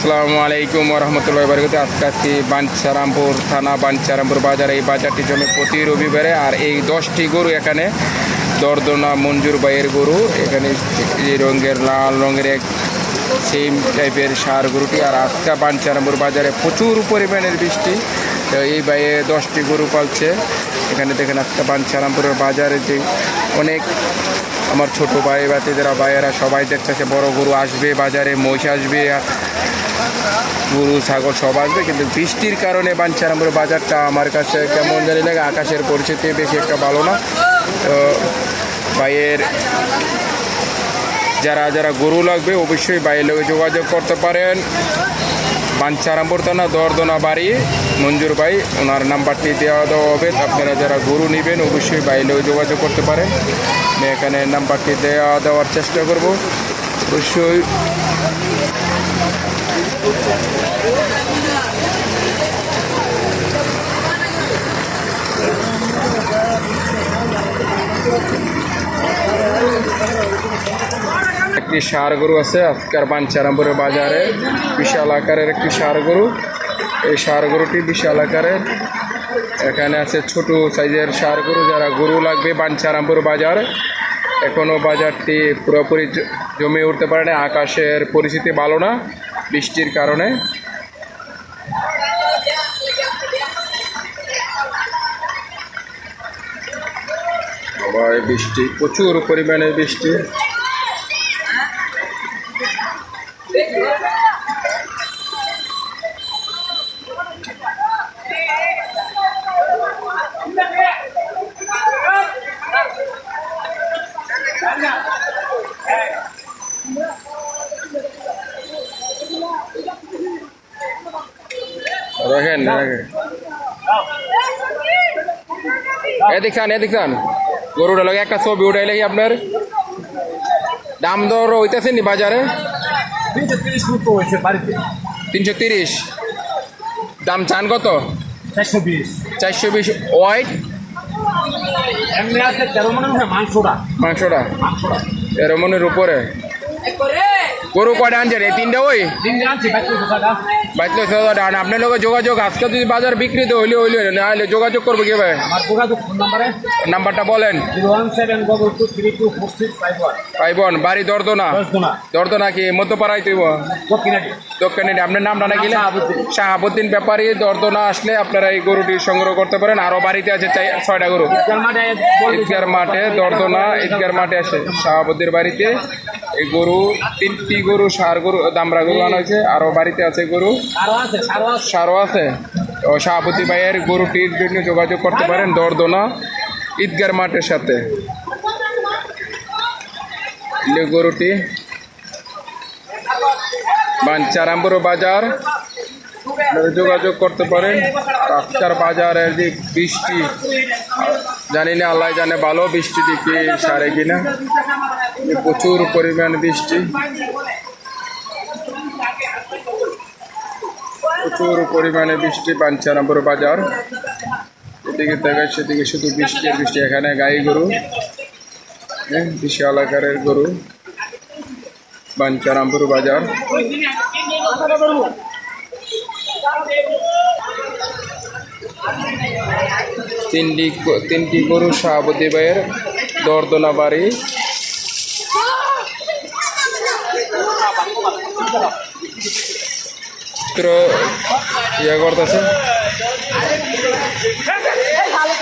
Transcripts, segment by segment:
আসসালামু আলাইকুম রহমতুল্লাহ বারকাত আজকে আজকে বাঞ্ছারামপুর থানা, বাঞ্ছারামপুর বাজার। এই বাজারটি জমে প্রতি রবিবারে আর এই দশটি গরু এখানে দর্দনা মঞ্জুর বাইয়ের গরু। এখানে এই রঙের, লাল রঙের এক সেম টাইপের সার গরুটি। আর আজকে বাঞ্ছারামপুর বাজারে প্রচুর পরিমাণের বৃষ্টি। তো এই বাইয়ে দশটি গরু পালছে। এখানে দেখেন আজকে বাঞ্ছারামপুরের বাজারে যে অনেক আমার ছোট ভাই বাতিদেরা ভাইয়েরা সবাই দেখতেছে বড় গরু আসবে, বাজারে মহিষ আসবে, গরু, ছাগল সব আসবে, কিন্তু বৃষ্টির কারণে বাঞ্ছারামপুর বাজারটা আমার কাছে কেমন জানি লাগে, আকাশের পরিস্থিতি বেশি একটা ভালো না। তো ভাইয়ের যারা যারা গরু লাগবে, অবশ্যই বাইরের লোকে যোগাযোগ করতে পারেন। বাঞ্ছারামপুর থানা দরদনা বাড়ি মঞ্জুর ভাই, ওনার নাম্বারটি দেওয়া দেওয়া হবে। আপনারা যারা গরু নেবেন, অবশ্যই বাইরেও যোগাযোগ করতে পারেন। আমি এখানে নাম্বারটি দেওয়া, দেওয়ার চেষ্টা করব। অবশ্যই। একটি সার গরু আছে, আজকের বাঞ্ছারামপুরের বাজারে। বিশাল আকারের একটি সার গরু। এই সার গরুটি বিশাল আকারের। এখানে আছে ছোট সাইজের সার গরু, যারা গরু লাগবে বাঞ্ছারামপুর বাজার। এখনও বাজারটি পুরোপুরি জমে উঠতে পারে না, আকাশের পরিস্থিতি ভালো না বৃষ্টির কারণে। বৃষ্টি, প্রচুর পরিমাণে বৃষ্টি। দেখেন এদিক খান এদিক খান গরুটা লাগে একটা ছবি উঠাই লাগি আপনার? দাম দর হইতেছে নি বাজারে? তিনশো তিরিশ দাম চান কত? চারশো বিশ। চারশো বিশ। ওয়াইট এমনি আছে তেরো মনে মাংসটা। মাংসটা। মাংসটা। তেরো মনের উপরে। গরু কয়টা আনছেন এই তিনটা ওই? আনছি বাইশ ডান আপনার লোক যোগাযোগ আজকে যদি বাজার বিক্রি তো হইলে হইলে না হলে যোগাযোগ করব কীভাবে? নাম্বারটা বলেন। Five one. পাইবন বাড়ি দর্দনা? দর্দনা। কি মধ্যপাড়ায় তুইব? দক্ষিণে আপনার নামটা নাকি শাহাবুদ্দিন। ব্যাপারী দর্দনা আসলে আপনারা এই গরুটি সংগ্রহ করতে পারেন। আরও বাড়িতে আছে ছয়টা গরু। ঈদগার মাঠে দর্দনা ঈদগার মাঠে আসে শাহাবুদ্দির বাড়িতে। এই গরু তিনটি গরু সার গরু দামরা গরু আনা হয়েছে। আরও বাড়িতে আছে গরু। সারও আছে। তো শাহাবুদ্দি ভাইয়ের গরুটির জন্য যোগাযোগ করতে পারেন দর্দনা ঈদগার মাঠের সাথে। গরুটি বাঞ্চারামপুর বাজার। যোগাযোগ করতে পারেন। রাস্তার বাজারের যে বৃষ্টি জানি না আল্লাহ জানে ভালো বৃষ্টি কি সারে কিনা। প্রচুর পরিমাণ বৃষ্টি প্রচুর পরিমাণে বৃষ্টি বাঞ্চারামপুর বাজার। এদিকে দেখা সেদিকে শুধু বৃষ্টি বৃষ্টি এখানে গাই গরু হ্যাঁ, বিশাল আকারের গরু বাঞ্চারামপুর বাজার। তিনটি তিনটি গরু শাহাবতী ভাইয়ের দর্দনা বাড়ি ইয়ে করতেছে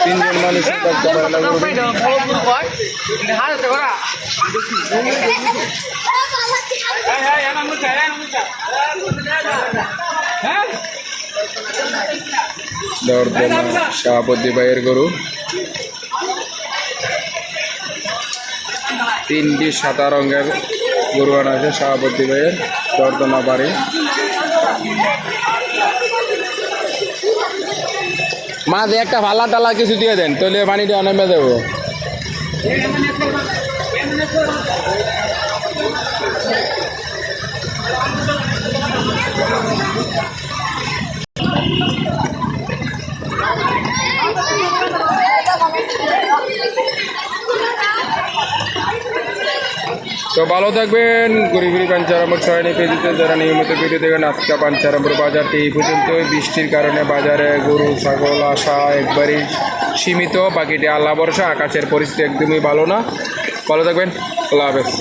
তিনজন মানুষ শাহাবতী ভাইয়ের গরু তিনটি সাদা রঙের গরু আছে সভাপতি ভাইয়ের দর্দনা বাড়ি মাঝে একটা ভালা টালা কিছু দিয়ে দেন তাহলে পানিটা অনেক দেবো। তো ভালো থাকবেন। গরিবরি পাঞ্চারামপুর ছয়নি পেজিতে যারা নিয়মিত ভিডিও দেবেন আজকে পাঞ্চারামপুর বাজারটি এই পর্যন্ত বৃষ্টির কারণে বাজারে গরু, ছাগল আসা একবারই সীমিত, বাকিটি আল্লাহ ভরসা, আকাশের পরিস্থিতি একদমই ভালো না। ভালো থাকবেন, আল্লাহ হাফেজ।